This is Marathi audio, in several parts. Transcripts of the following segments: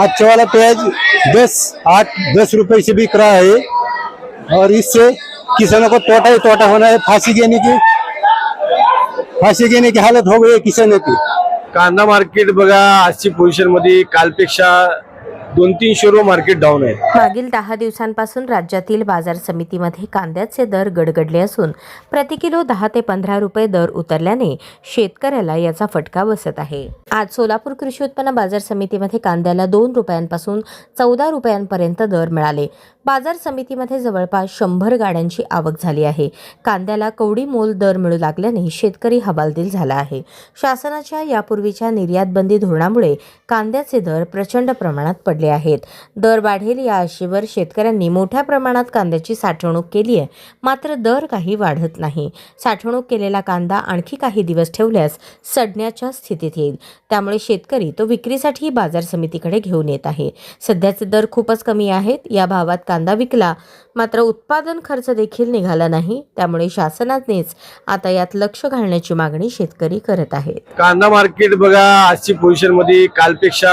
अच्छा वाला प्याज दस आठ दस रुपए से बिक रहा है और इससे किसानों को तोटा ही तोटा होना है। फांसी देने की फांसी देने की हालत हो गई है किसानों की। कांदा मार्केट बघा आजची पोझिशनमध्ये कालपेक्षा दोन तीनशे रुपये मार्केट डाऊन आहे मागील दहा दिवसांपासून राज्यातील बाजार समितीमध्ये कांद्याचे दर गडगडले असून प्रति किलो दहा ते पंधरा रुपये दर उतरल्याने शेतकऱ्याला याचा फटका बसत आहे. आज सोलापूर कृषी उत्पन्न बाजार समितीमध्ये कांद्याला दोन रुपयांपासून चौदा रुपयांपर्यंत दर मिळाले. बाजार समितीमध्ये जवळपास शंभर गाड्यांची आवक झाली आहे. कांद्याला कवडी मोल दर मिळू लागल्याने शेतकरी हवालदिल झाला आहे. शासनाच्या यापूर्वीच्या निर्यात बंदी धोरणामुळे कांद्याचे दर प्रचंड प्रमाणात पडले आहेत. दर वाढेल या आशेवर शेतकऱ्यांनी मोठ्या प्रमाणात कांद्याची साठवणूक केली आहे. मात्र दर काही वाढत नाही. साठवणूक केलेला कांदा आणखी काही दिवस ठेवल्यास सडण्याच्या स्थितीत येईल. त्यामुळे शेतकरी तो विक्रीसाठी बाजार समितीकडे घेऊन येत आहे. सध्याचे दर खूपच कमी आहेत. या भावात कांदा विकला मात्र उत्पादन खर्च देखील निघाला नाही. त्यामुळे शासनानेच आता यात लक्ष घालण्याची मागणी शेतकरी करत आहेत. कांदा मार्केट बघा आजची पोझिशनमध्ये कालपेक्षा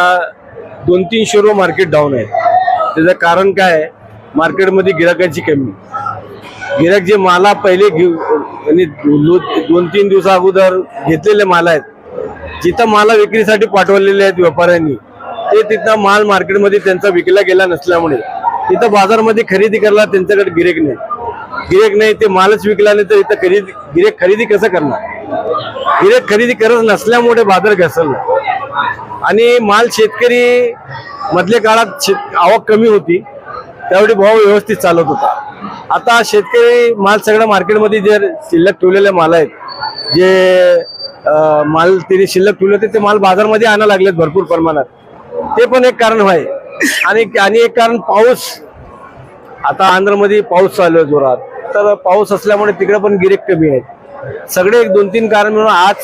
दोन तीनशे रुपये मार्केट डाऊन आहे त्याचं कारण काय आहे? मार्केटमध्ये गिराकांची कमी. गिराक जे माला पहिले घेऊ आणि दोन तीन दिवसा अगोदर घेतलेले माल आहेत जिथं माला विक्रीसाठी पाठवलेले आहेत व्यापाऱ्यांनी ते तिथं माल मार्केटमध्ये त्यांचा विकला गेला नसल्यामुळे तिथं बाजारमध्ये खरेदी करायला त्यांच्याकडे गिरेक नाही. गिरेक नाही ते मालच विकला नाही तर इथं खरेदी गिरेक खरेदी कसं करणार? गिरेक खरेदी करत नसल्यामुळे बाजार घसरला. आणि माल शेतकरी मधल्या काळात शेत आवक कमी होती. त्यावेळी भाव व्यवस्थित चालत होता. आता शेतकरी माल सगळं मार्केटमध्ये जे शिल्लक ठेवलेले माल आहेत जे माल तिने शिल्लक ठेवले होते ते माल बाजारमध्ये आणायला लागलेत भरपूर प्रमाणात. ते पण एक कारण आहे. आणि आणि एक कारण पाऊस. आता आंध्रमध्ये पाऊस चालू आहे जोरात. तर पाऊस असल्यामुळे तिकडे पण गिरेक कमी आहेत. सगळे एक दोन तीन कारण मिळून आज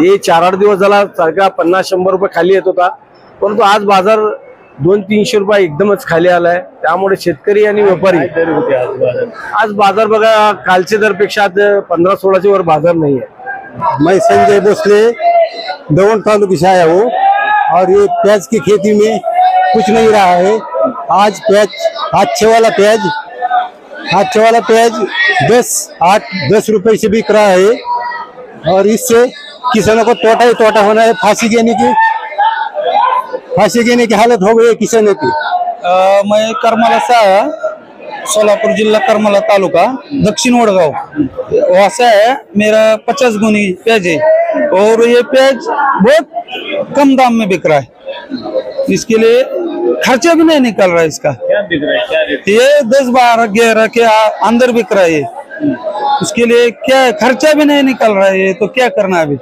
हे चार आठ दिवस झाला सारखा पन्नास शंभर रुपये खाली येत होता. परंतु आज बाजार दोन तीनशे रुपये एकदमच खाली आलाय. त्यामुळे शेतकरी आणि व्यापारी आज बाजार. बघा कालच्या दरपेक्षा आज पंधरा सोळाचे वर बाजार नाही आहे मैं संजय भोसले दौंड तालुके से आया हूँ। और ये प्याज की खेती में कुछ नहीं रहा है। आज प्याज अच्छे वाला प्याज अच्छे वाला प्याज दस आठ दस रुपए से बिक रहा है। और इससे किसानों को तोटा ही तोटा होना है फांसी देने की। फांसी देने की हालत हो गई है किसानों की। अ, मैं करमाला से आया सोलापुर जिला करमाला तालुका दक्षिण वडगांव वहाँ से है मेरा पचास गुनी प्याज है। और ये प्याज बहुत कम दाम में बिक रहा है। इसके लिए खर्चा भी नहीं निकल रहा है? इसका ये दस बारह ग्यारह के आ- अंदर बिक रहा है। ये उसके लिए क्या खर्चा भी नहीं निकल रहा है ये तो क्या करना है अभी?